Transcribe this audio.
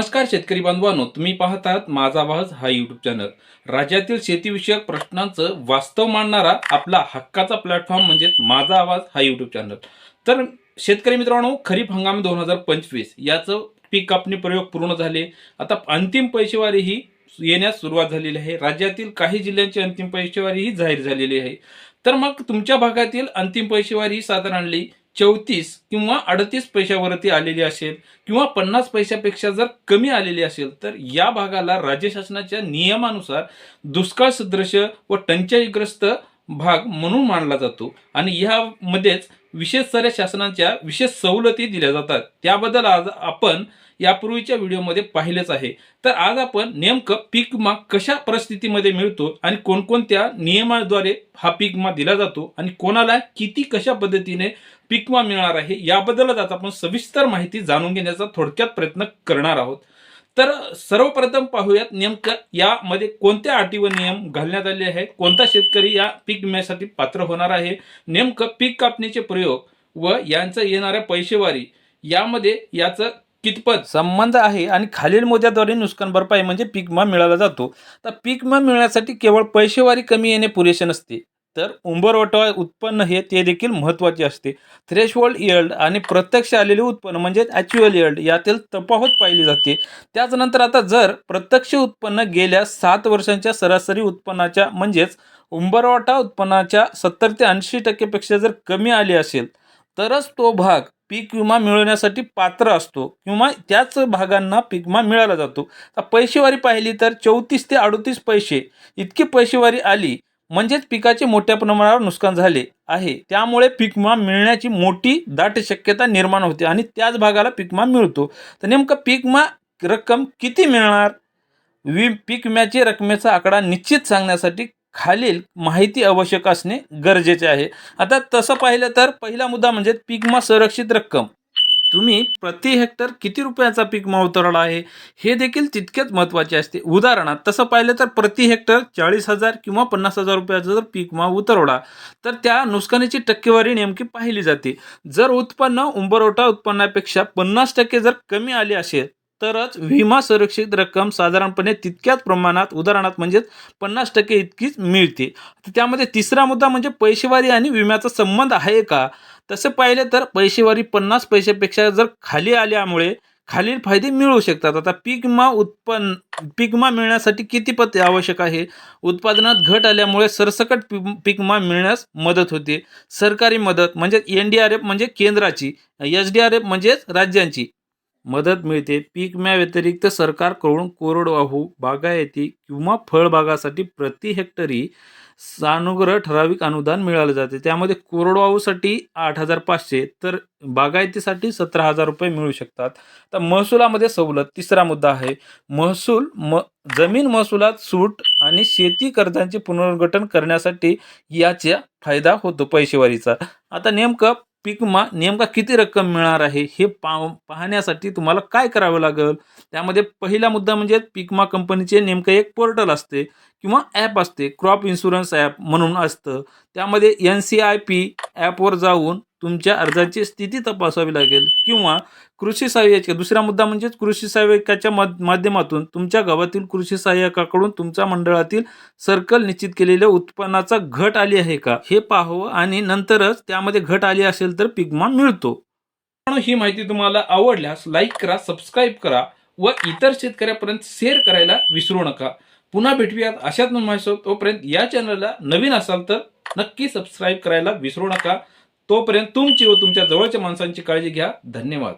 नमस्कार शेतकरी बांधवांनो तुम्ही पाहतात माझा आवाज हा युट्यूब चॅनल राज्यातील शेतीविषयक प्रश्नांचं वास्तव मांडणारा आपला हक्काचा प्लॅटफॉर्म म्हणजेच माझा आवाज हा युट्यूब चॅनल तर शेतकरी मित्रांनो खरीप हंगाम दोन हजार पंचवीस याचं पीक कापणी प्रयोग पूर्ण झाले. आता अंतिम पैसेवारी ही येण्यास सुरुवात झालेली आहे. राज्यातील काही जिल्ह्यांची अंतिम पैसेवारी ही जाहीर झालेली आहे. तर मग तुमच्या भागातील अंतिम पैसेवारी साधारणली चौतीस किंवा अडतीस पैशावरती आलेली असेल किंवा पन्नास पैशापेक्षा जर कमी आलेली असेल तर या भागाला राज्य शासनाच्या नियमानुसार दुष्काळ सदृश व टंचाईग्रस्त भाग म्हणून मानला जातो आणि ह्यामध्येच विशेष साऱ्या शासनाच्या विशेष सवलती दिल्या जातात. त्याबद्दल आज आपण यापूर्वीच्या व्हिडिओमध्ये पाहिलेच आहे. तर आज आपण नेमकं पीक विमा कशा परिस्थितीमध्ये मिळतो आणि कोणकोणत्या नियमाद्वारे हा पीक विमा दिला जातो आणि कोणाला किती कशा पद्धतीने पीक विमा मिळणार आहे याबद्दलच आज आपण सविस्तर माहिती जाणून घेण्याचा थोडक्यात प्रयत्न करणार आहोत. तर सर्वप्रथम पाहूयात नेमकं यामध्ये कोणत्या अटी व नियम घालण्यात आले आहेत? कोणता शेतकरी या पीक विम्यासाठी पात्र होणार आहे? नेमकं पीक कापणीचे प्रयोग व यांचं येणाऱ्या पैसेवारी यामध्ये याचं कितपत संबंध आहे आणि खालील मुद्द्याद्वारे नुकसान भरपाई म्हणजे पीक विमा मिळाला जातो. तर पीक विमा मिळण्यासाठी केवळ पैसेवारी कमी येणे पुरेसे नसते. तर उंबरवटा उत्पन्न हे ते देखील महत्त्वाचे असते. थ्रेशहोल्ड इयल्ड आणि प्रत्यक्ष आलेले उत्पन्न म्हणजे ॲच्युअल इयल्ड यातील तफावत पाहिली जाते. त्याचनंतर आता जर प्रत्यक्ष उत्पन्न गेल्या सात वर्षांच्या सरासरी उत्पन्नाच्या म्हणजेच उंबरवाटा उत्पन्नाच्या सत्तर ते ऐंशी टक्केपेक्षा जर कमी आले असेल तरच तो भाग पीक विमा मिळवण्यासाठी पात्र असतो किंवा त्याच भागांना पीक विमा मिळाला जातो. पैसेवारी पाहिली तर चौतीस ते अडतीस पैसे इतकी पैसेवारी आली म्हणजेच पिकाचे मोठ्या प्रमाणावर नुकसान झाले आहे. त्यामुळे पीक विमा मिळण्याची मोठी दाट शक्यता निर्माण होते आणि त्याच भागाला पीक विमा मिळतो. तर नेमकं पीक विमा रक्कम किती मिळणार? वि पीक विम्याची रकमेचा आकडा निश्चित सांगण्यासाठी खालील माहिती आवश्यक असणे गरजेचे आहे. आता तसं पाहिलं तर पहिला मुद्दा म्हणजे पीक विमा संरक्षित रक्कम. तुम्ही प्रति हेक्टर किती रुपयाचा पीक विमा उतरवला आहे? हे देखील तितकेच महत्त्वाचे असते. उदाहरणार्थ तसं पाहिलं तर प्रति हेक्टर चाळीस हजार किंवा पन्नास हजार रुपयाचा जर पीक विमा उतरवला तर त्या नुकसानीची टक्केवारी नेमकी पाहिली जाते. जर उत्पन्न उंबरवटा उत्पन्नापेक्षा पन्नास टक्के जर कमी आले असेल तरच विमा संरक्षित रक्कम साधारणपणे तितक्याच प्रमाणात उदाहरणार्थ म्हणजेच पन्नास टक्के इतकीच मिळते. त्यामध्ये तिसरा मुद्दा म्हणजे पैसेवारी आणि विम्याचा संबंध आहे का? तसं पाहिलं तर पैसेवारी पन्नास पैशापेक्षा जर खाली आल्यामुळे खालील फायदे मिळू शकतात. आता पीक विमा उत्पन्न पीक विमा मिळण्यासाठी किती पत आवश्यक आहे? उत्पादनात घट आल्यामुळे सरसकट पी पीक विमा मिळण्यास मदत होते. सरकारी मदत म्हणजे एन डी आर एफ म्हणजे केंद्राची एच डी आर एफ म्हणजेच राज्यांची. मदत मिळते. पीक विम्याव्यतिरिक्त सरकारकडून कोरडवाहू बागायती किंवा फळबागासाठी प्रति हेक्टरी सानुग्रह ठराविक अनुदान मिळालं जाते. त्यामध्ये कोरडवाहूसाठी आठ हजार पाचशे तर बागायतीसाठी सतरा हजार रुपये मिळू शकतात. तर महसुलामध्ये सवलत तिसरा मुद्दा आहे. महसूल म जमीन महसुलात सूट आणि शेती कर्जांचे पुनर्गठन करण्यासाठी याचा फायदा होतो पैसेवारीचा. आता नेमकं पीक मा नेमका किती रक्कम मिळणार आहे हे पा पाहण्यासाठी तुम्हाला काय करावं लागेल? त्यामध्ये पहिला मुद्दा म्हणजे पीकमा कंपनीचे नेमकं एक पोर्टल असते किंवा ॲप असते क्रॉप इन्शुरन्स ॲप म्हणून असतं. त्यामध्ये एन सी आय पी ॲपवर जाऊन तुमच्या अर्जाची स्थिती तपासावी लागेल किंवा कृषी सहाय्यक. दुसरा मुद्दा म्हणजेच कृषी सहाय्यकाच्या माध्यमातून तुमच्या गावातील कृषी सहाय्यकाकडून तुमच्या मंडळातील सर्कल निश्चित केलेल्या उत्पन्नाचा घट आली आहे का? हे पाहावं आणि नंतरच त्यामध्ये घट आली असेल तर पीक मिळतो. ही माहिती तुम्हाला आवडल्यास लाईक करा सबस्क्राईब करा व इतर शेतकऱ्यापर्यंत शेअर करायला विसरू नका. पुन्हा भेटूयात अशाच माहिती तोपर्यंत या चॅनलला नवीन असाल तर नक्की सबस्क्राईब करायला विसरू नका. तोपर्यंत तुमची व तुमच्या जवळच्या माणसांची काळजी घ्या. धन्यवाद.